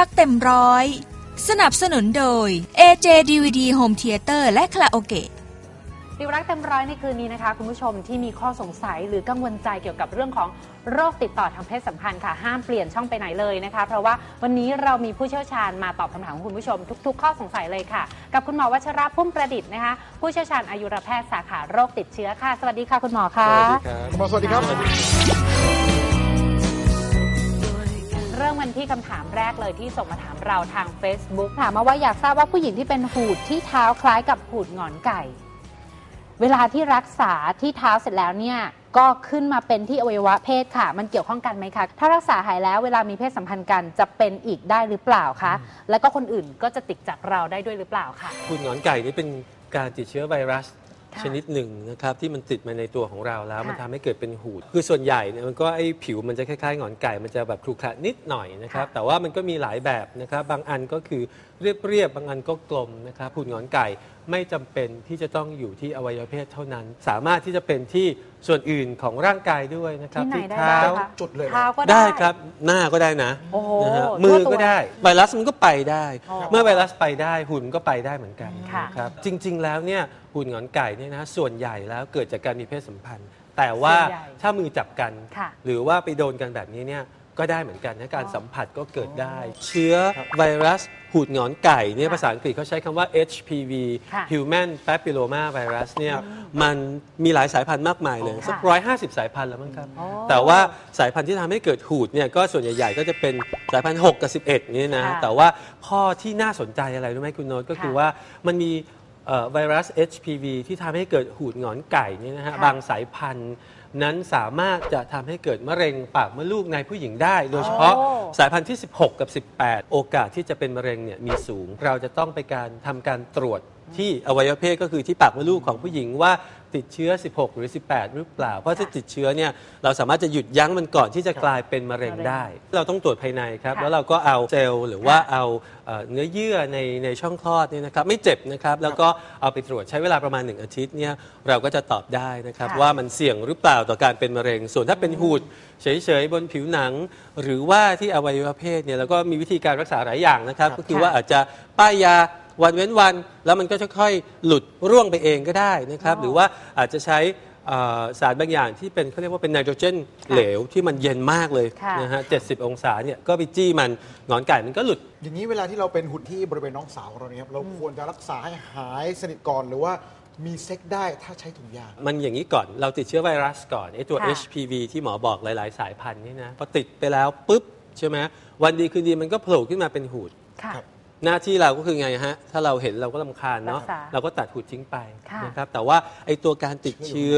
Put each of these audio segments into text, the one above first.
รักเต็มร้อย สนับสนุนโดย AJ DVD Home Theater และคาราโอเกะดิวรักเต็มร้อยในคืนนี้นะคะ คุณผู้ชมที่มีข้อสงสัยหรือกังวลใจเกี่ยวกับเรื่องของโรคติดต่อทางเพศสัมพันธ์ค่ะ ห้ามเปลี่ยนช่องไปไหนเลยนะคะ เพราะว่าวันนี้เรามีผู้เชี่ยวชาญมาตอบคำถามของคุณผู้ชมทุก ๆ ข้อสงสัยเลยค่ะ กับคุณหมอวัชระพุ่มประดิษฐ์นะคะ ผู้เชี่ยวชาญอายุรแพทย์สาขาโรคติดเชื้อค่ะ สวัสดีค่ะคุณหมอค่ะคุณหมอสวัสดีครับ กันที่คำถามแรกเลยที่ส่งมาถามเราทาง Facebook ถามมาว่าอยากทราบว่าผู้หญิงที่เป็นหูดที่เท้าคล้ายกับหูดหงอนไก่ เวลาที่รักษาที่เท้าเสร็จแล้วเนี่ยก็ขึ้นมาเป็นที่อวัยวะเพศค่ะ มันเกี่ยวข้องกันไหมคะ ถ้ารักษาหายแล้วเวลามีเพศสัมพันธ์กันจะเป็นอีกได้หรือเปล่าคะ แล้วก็คนอื่นก็จะติดจากเราได้ด้วยหรือเปล่าคะ คุณหงอนไก่นี่เป็นการติดเชื้อไวรัส ชนิดหนึ่งนะครับที่มันติดมาในตัวของเราแล้วค่ะมันทำให้เกิดเป็นหูด คือส่วนใหญ่เนี่ยมันก็ไอ้ผิวมันจะคล้ายๆหงอนไก่มันจะแบบครุขระนิดหน่อยนะครับค่ะแต่ว่ามันก็มีหลายแบบนะครับบางอันก็คือเรียบๆบางอันก็กลมนะครับหูดหงอนไก่ ไม่จำเป็นที่จะต้องอยู่ที่อวัยวะเพศเท่านั้น สามารถที่จะเป็นที่ส่วนอื่นของร่างกายด้วยนะครับที่ไหนได้เท้า บ้างคะ จุดเลยเหรอ เท้าก็ได้ครับหน้าก็ได้นะโอ้โหนะฮะทั่วมือตัวก็ได้ไวรัสมันก็ไปได้ อ๋อเมื่อไวรัสไปได้หุ่นก็ไปได้เหมือนกันค่ะ นะครับจริง ๆ แล้วเนี่ยหุ่นหงอนไก่เนี่ยนะส่วนใหญ่แล้วเกิดจากการมีเพศสัมพันธ์ แต่ว่าส่วนใหญ่ถ้ามือจับกัน ค่ะ หรือว่าไปโดนกันแบบนี้เนี่ย ก็ได้เหมือนกันนะการสัมผัสก็เกิดได้ เชื้อไวรัสหูดหงอนไก่เนี่ยค่ะภาษาอังกฤษเขาใช้คำว่า HPV ค่ะ Human Papilloma Virus เนี่ยมันมีหลายสายพันธุ์มากมายเลยค่ะสักร้อยห้าสิบสายพันธุ์แล้วมั้งครับอ๋อแต่ว่าสายพันธุ์ที่ทำให้เกิดหูดเนี่ยก็ส่วนใหญ่ๆ ก็จะเป็นสายพันธุ์6กับ11นี่นะค่ะแต่ว่าข้อที่น่าสนใจอะไรรู้ไหมคุณโน้ตก็คือค่ะว่ามันมีเอ่อไวรัส HPV ที่ทำให้เกิดหูดหงอนไก่เนี่ยนะฮะค่ะ บางสายพันธุ์ นั้นสามารถจะทำให้เกิดมะเร็งปากมดลูกในผู้หญิงได้ โดยเฉพาะโอ้สายพันธุ์ที่ 16 กับ 18 โอกาสที่จะเป็นมะเร็งเนี่ยมีสูง เราจะต้องไปการทำการตรวจที่อวัยวะเพศก็คือที่ปากมดลูกของผู้หญิงว่า ติดเชื้อ 16 หรือ 18 หรือเปล่า เพราะถ้าติดเชื้อเนี่ยเราสามารถจะหยุดยั้งมันก่อนที่จะกลายเป็นมะเร็งได้ เราต้องตรวจภายในครับค่ะแล้วเราก็เอาเซลล์หรือว่าค่ะเอาเอ่อเนื้อเยื่อในในช่องคลอดเนี่ยนะครับไม่เจ็บนะครับ แล้วก็เอาไปตรวจใช้เวลาประมาณ 1 อาทิตย์เนี่ยเราก็จะตอบได้นะครับค่ะว่ามันเสี่ยงหรือเปล่าต่อการเป็นมะเร็ง ส่วนถ้าเป็นหูดเฉยๆบนผิวหนัง หรือว่าที่อวัยวะเพศเนี่ยเราก็มีวิธีการรักษาหลายอย่างนะครับ ก็คือว่าอาจจะป้ายยา วันเว้นวัน แล้วมันก็จะค่อยหลุดร่วงไปเองก็ได้นะครับอ๋อหรือว่าอาจจะใช้เอ่อสารบางอย่างที่เป็นเขาเรียกว่าเป็นไนโตรเจนเหลวที่มันเย็นมากเลยค่ะนะฮะ 70 องศาเนี่ยก็ไปจี้มันหงอนไก่มันก็หลุด อย่างนี้เวลาที่เราเป็นหุ่นที่บริเวณน้องสาวของเราเนี่ยครับเราควรจะรักษาให้หายสนิทก่อนหรือว่ามีเซ็กได้ถ้าใช้ถุงยาง มันอย่างนี้ก่อนเราติดเชื้อไวรัสก่อนไอ้ตัว ค่ะ HPV ที่หมอบอกหลาย ๆ สายพันธุ์นี่นะพอติดไปแล้วปุ๊บใช่ไหมวันดีคืนดีมันก็โผล่ขึ้นมาเป็นหูด ค่ะ ครับ หน้าที่เราก็คือไงฮะ ถ้าเราเห็นเราก็ลำคาญเนาะ รักษาเราก็ตัดหูดทิ้งไปค่ะนะครับ แต่ว่าไอ้ตัวการติดเชื้อ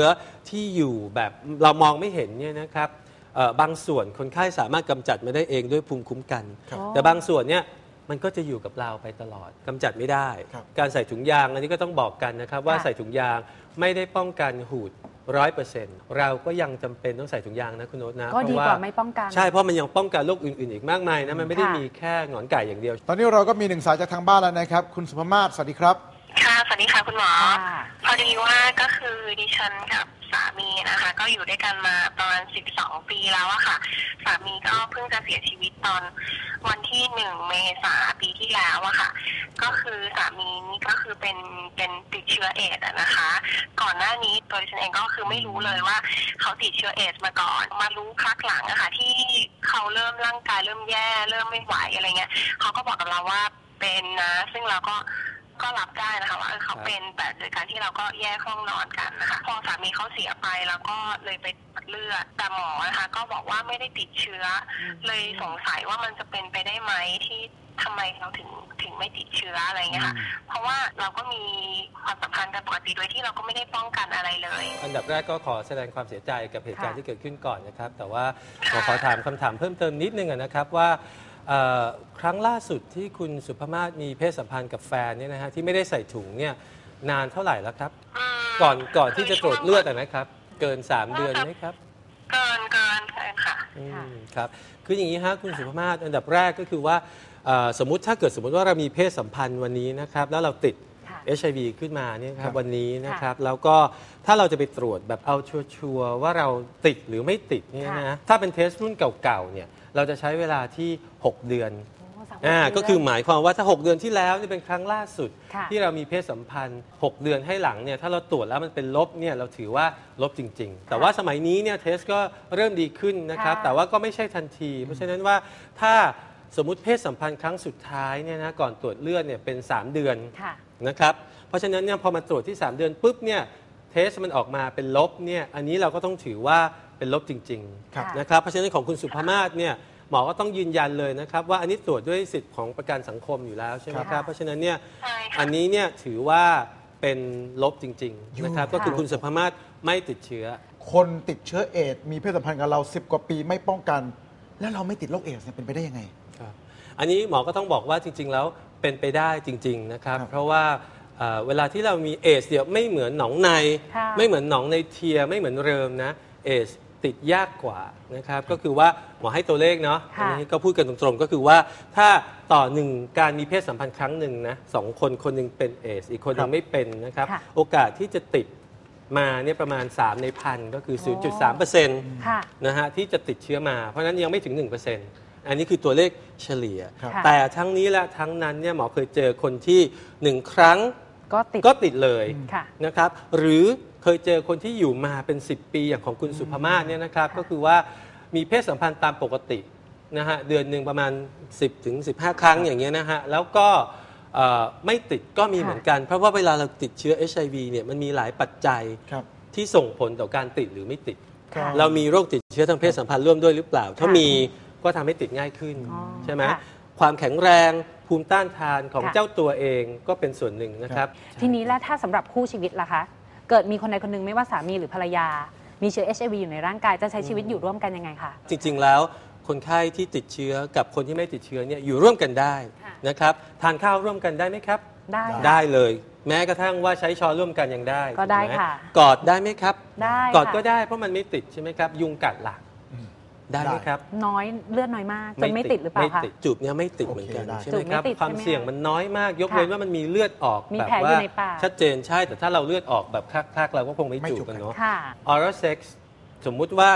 ที่อยู่แบบเรามองไม่เห็นเนี่ยนะครับเอ่อบางส่วนคนไข้สามารถกำจัดมาได้เองด้วยภูมิคุ้มกัน ครับแต่บางส่วนเนี่ยมันก็จะอยู่กับเราไปตลอดกำจัดไม่ได้ ครับ การใส่ถุงยางอันนี้ก็ต้องบอกกันนะครับว่าค่ะ ใส่ถุงยางไม่ได้ป้องกันหูด ร้อยเปอร์เซ็นต์เราก็ยังจำเป็นต้องใส่ถุงยางนะคุณโน้ตนะก็ดีเพระกว่าไม่ป้องกัน ใช่เพราะมันยังป้องกันโรคอื่นๆ อีกมากมายนะมันไม่ได้ค่ะ มีแค่หงอนไก่อย่างเดียว ตอนนี้เราก็มีหนึ่งสายจากทางบ้านแล้วนะครับ คุณสุภมาศสวัสดีครับ ค่ะ สวัสดีค่ะคุณหมอ ค่ะ พอดีว่าก็คือดิฉันกับสามีนะคะ ก็อยู่ด้วยกันมาประมาณ 12 ปีแล้วอะค่ะ สามีก็เพิ่งจะเสียชีวิตตอนวันที่หนึ่งเมษาปี ที่แล้วอะค่ะ ก็คือสามีนี่ก็คือเป็นเป็นติดเชื้อเอดส์อะนะคะ ก่อนหน้านี้ตัวดิฉันเองก็คือไม่รู้เลยว่าเขาติดเชื้อเอดส์มาก่อน มารู้พักหลังอะค่ะ ที่เขาเริ่มร่างกายเริ่มแย่ เริ่มไม่ไหวอะไรเงี้ยเขาก็บอกกับเราว่าเป็นนะ ซึ่งเราก็ ก็รับได้นะคะว่าเออเขาเป็นแต่โดยการที่เราก็แยกห้องนอนกันนะคะพอสามีเขาเสียไปแล้วก็เลยไปตรวจเลือดแต่หมอนะคะก็บอกว่าไม่ได้ติดเชื้ออเลยสงสัยว่ามันจะเป็นไปได้ไหมที่ทำไมเราถึงถึงไม่ติดเชื้ออะไรเงี้ยค่ะ เพราะว่าเราก็มีความสัมพันธ์กันปกติโดยที่เราก็ไม่ได้ป้องกันอะไรเลย อันดับแรกก็ขอแสดงความเสียใจกับเหตุการณ์ค่ะที่เกิดขึ้นก่อนนะครับ แต่ว่าขอขอถามคำถามเพิ่มเติมนิดนึงอะนะครับว่า เอ่อครั้งล่าสุดที่คุณสุภมาศมีเพศสัมพันธ์กับแฟนเนี่ยนะฮะที่ไม่ได้ใส่ถุงเนี่ยนานเท่าไหร่แล้วครับอืมก่อนก่อนที่จะตรวจเลือดคือะนะครับ เกิน 3 เดือนไหมครับ เกินเกินเกินค่ะ อืมครับ คืออย่างนี้ฮะคุณสุภมาศอันดับแรกก็คือว่าเอ่อสมมุติถ้าเกิดสมมติว่าเรามีเพศสัมพันธ์วันนี้นะครับ แล้วเราติด ค่ะ HIV ขึ้นมาเนี่ยคครัรับบวันนี้นะครับค่ะแล้วก็ถ้าเราจะไปตรวจแบบเอาชัวร์ๆว่าเราติดหรือไม่ติดเนี่ยค่ะนะ ถ้าเป็นเทสรุ่นเก่าๆเนี่ย เราจะใช้เวลาที่ 6 เดือนสาวอ่าหเดืนก็คือหมายความว่าถ้า 6 เดือนที่แล้วนี่เป็นครั้งล่าสุด ค่ะที่เรามีเพศสัมพันธ์ 6 เดือนให้หลังเนี่ยถ้าเราตรวจแล้วมันเป็นลบเนี่ยเราถือว่าลบจริง ๆ แต่ว่าสมัยนี้เนี่ยเทสก็เริ่มดีขึ้นนะครับ ค่ะแต่ว่าก็ไม่ใช่ทันที เพราะฉะนั้นว่าถ้าสมมติเพศสัมพันธ์ครั้งสุดท้ายเนี่ยนะก่อนตรวจเลือดเนี่ยเป็น 3 เดือน ค่ะ นะครับเพราะฉะนั้นเนี่ยพอมาตรวจที่ 3 เดือนปุ๊บเนี่ยเทสมันออกมาเป็นลบเนี่ยอันนี้เราก็ต้องถือว่า เป็นลบจริงครับ ๆนะครับเพราะฉะนั้นของคุณสุภมาศเนี่ยหมอก็ต้องยืนยันเลยนะครับว่าอันนี้ตรวจด้วยสิทธิ์ของประกันสังคมอยู่แล้วใช่ไหมคครัรับบเพราะฉะนั้นเนี่ยใช่ค่ะ อันนี้เนี่ยถือว่าเป็นลบจริงอยู่ๆนะครับก็คือคุณสุภมาศไม่ติดเชื้อ คนติดเชื้อเอดส์มีเพศสัมพันธ์กับเรา 10 กว่าปีไม่ป้องกัน แล้วเราไม่ติดโรคเอดส์เนี่ยเป็นไปได้ยังไง ครับอันนี้หมอก็ต้องบอกว่าจริง ๆ แล้วเป็นไปได้จริง ๆ นะครับ ครับเพราะว่าเอ่อเวลาที่เรามีเอสเนี่ยไม่เหมือนหนองใน ค่ะ ไม่เหมือนหนองในเทียไม่เหมือนเริมนะเอส ติดยากกว่านะครับก็คือว่าหมอให้ตัวเลขเนาะค่ะ อันนี้ก็พูดกันตรงๆ ก็คือว่าถ้าต่อหนึ่งการมีเพศสัมพันธ์ครั้งหนึ่งนะสองคนคนหนึ่งเป็นเอสอีกคนหนึงไม่เป็นนะครับค่ะโอกาสที่จะติดมาเนี่ยประมาณ 3 ในพันก็คือ0.3%เปอร์เซ็นต์ค่ะนะฮะที่จะติดเชื้อมา เพราะฉะนั้นยังไม่ถึง 1%อันนี้คือตัวเลขเฉลี่ย ครับ แต่ทั้งนี้และทั้งนั้นเนี่ยหมอเคยเจอคนที่หนึ่งครั้งก็ติดก็ติดเลย ค่ะ นะครับหรือ เคยเจอคนที่อยู่มาเป็น 10 ปีอย่างของคุณสุภมาศเนี่ยนะครับ ก็คือว่ามีเพศสัมพันธ์ตามปกตินะฮะเดือนหนึ่งประมาณ 10ถึง15 ครั้งอย่างเงี้ยนะฮะแล้วก็เอ่อไม่ติดก็มีค่ะเหมือนกัน เพราะว่าเวลาเราติดเชื้อ HIV เนี่ยมันมีหลายปัจจัยครับ ที่ส่งผลต่อการติดหรือไม่ติด ค่ะ เรามีโรคติดเชื้อทางเพศสัมพันธ์ร่วมด้วยหรือเปล่า ถ้าค่ะมีก็ทำให้ติดง่ายขึ้นอ๋อใช่ไหมค่ะความแข็งแรงภูมิต้านทานของค่ะ เจ้าตัวเองก็เป็นส่วนหนึ่งนะครับ ทีนี้แล้วถ้าสำหรับคู่ชีวิตล่ะคะ เกิดมีคนใดคนหนึ่งไม่ว่าสามีหรือภรรยา มีเชื้อ HIV อยู่ในร่างกายจะใช้ชีวิตอยู่ร่วมกันยังไงคะ จริง ๆ แล้วคนไข้ที่ติดเชื้อกับคนที่ไม่ติดเชื้อเนี่ยอยู่ร่วมกันได้ค่ะนะครับทานข้าวร่วมกันได้ไหมครับ ได้ค่ะได้เลย แม้กระทั่งว่าใช้ช้อนร่วมกันยังได้ก็ได้ถูหมค่ะกอดได้ไหมครับ ได้กอดค่ะ ก็ได้เพราะมันไม่ติดใช่ไหมครับ ยุงกัดหลักอืม ได้ไหมได้ครับ น้อยเลือดน้อยมากจนไม่ติดหรือเปล่าไม่คะ ติดจูบเนี่ยไม่ติดเหมือนกันโอเคได้ ใช่ไหมครับจูบไม่ติดความใช่ไหมเสี่ยงมันน้อยมาก ยกเว้นค่ะว่ามันมีเลือดออกมีแบบแผลอยู่ว่าในปาก ชัดเจนใช่แต่ถ้าเราเลือดออกแบบคักๆเราก็คงไม่ไม่จูจูบบกันกันเนาะ ค่ะ oral sex สมมุติว่า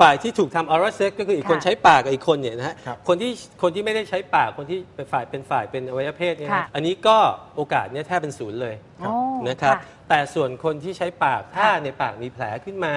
ฝ่ายที่ถูกทำ oral sex ก็คืออีกคนค่ะใช้ปากกับอีกคนเนี่ยนะฮะครับ คนที่คนที่ไม่ได้ใช้ปากคนที่เป็นฝ่ายเป็นฝ่ายเป็นอวัยวะเพศเนี่ยนะค่ะ อันนี้ก็โอกาสเนี่ยแทบเป็นศูนย์เลย โอ้นะครับค่ะแต่ส่วนคนที่ใช้ปากถ้าค่ะในปากมีแผลขึ้นมา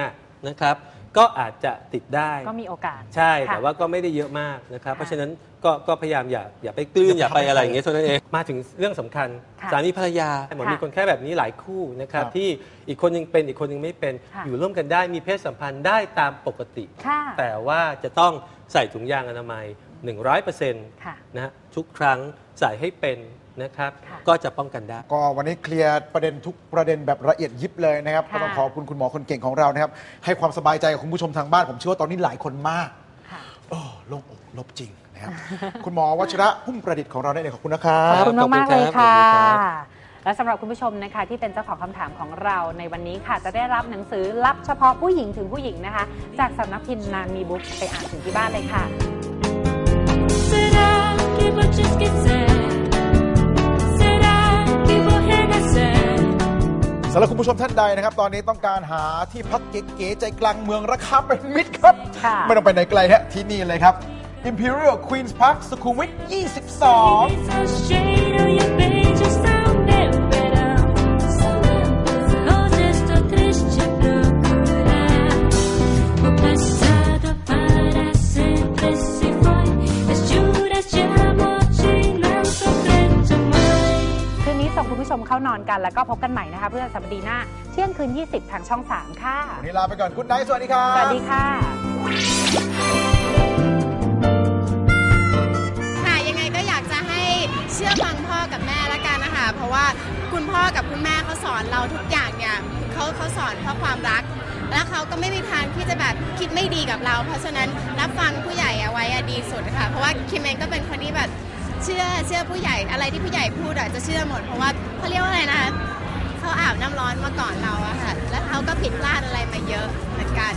นะครับ ก็อาจจะติดได้ ก็มีโอกาส ใช่ค่ะแต่ว่าก็ไม่ได้เยอะมากนะครับค่ะเพราะฉะนั้นก็ก็พยายามอย่าอย่าไปกลืนอย่าไปอะไรอย่างเงี้ยเท่านั้นเอง มาถึงเรื่องสำคัญค่ะสามีภรรยาหมอค่ะมีคนแค่แบบนี้หลายคู่นะครับครับที่อีกคนหนึงเป็นอีกคนหนึงไม่เป็นค่ะอยู่ร่วมกันได้มีเพศสัมพันธ์ได้ตามปกติค่ะแต่ว่าจะต้องใส่ถุงยางอนามัย 100%ค่ะ นะฮะทุกครั้งใส่ให้เป็นนะครับ ค่ะ ก็จะป้องกันได้ ก็วันนี้เคลียร์ประเด็นทุกประเด็นแบบละเอียดยิบเลยนะครับค่ะก็ต้องขอบคุณคุณหมอคนเก่งของเรานะครับ ให้ความสบายใจกับคุณผู้ชมทางบ้านผมเชื่อว่าตอนนี้หลายคนมาก ค่ะ โอ้โล่งอกลบจริงนะครับ คุณหมอวัชระพุ่มประดิษฐ์ของเราได้เลยขอบคุณนะครัขอบ บคุณมากมากๆเลยขอบคุณค่ะครับ และสำหรับคุณผู้ชมนะคะ ที่เป็นเจ้าของคำถามของเราในวันนี้ค่ะ จะได้รับหนังสือรับเฉพาะผู้หญิงถึงผู้หญิงนะคะ จากสำนักพิมพ์นามีบุ๊กไปอ่านถึงที่บ้านเลยค่ะ สำหรับคุณผู้ชมท่านใดนะครับ ตอนนี้ต้องการหาที่พักเก๋ๆใจกลางเมืองราคาเป็นมิตรครับ ค่ะ ไม่ต้องไปไหนไกลฮะที่นี่เลยครับ Imperial Queen's Park สุขุมวิท 22 Seu cheiro e o beijo são meu เข้านอนกันแล้วก็พบกันใหม่นะคะเพื่อสัปดาห์หน้าเที่ยงคืน 20 ทางช่อง 3 ค่ะ วันนี้ลาไปก่อนคุณไนท์สวัสดีครับ สวัสดีค่ะค่ะยังไงก็อยากจะให้เชื่อฟังพ่อกับแม่ละกันนะคะ เพราะว่าคุณพ่อกับคุณแม่เขาสอนเราทุกอย่างเนี่ยเขาเขาสอนเพราะความรัก แล้วเขาก็ไม่มีทางที่จะแบบคิดไม่ดีกับเรา เพราะฉะนั้นรับฟังผู้ใหญ่เอาไว้อะดีสุดค่ะ เพราะว่าคิมเองก็เป็นคนที่แบบ เชื่อเชื่อผู้ใหญ่อะไรที่ผู้ใหญ่พูดอะจะเชื่อหมด เพราะว่าเขาเรียกว่าอะไรนะเขาอาบน้ำร้อนมาก่อนเราอะค่ะ แล้วเขาก็ผิดพลาดอะไรมาเยอะเหมือนกัน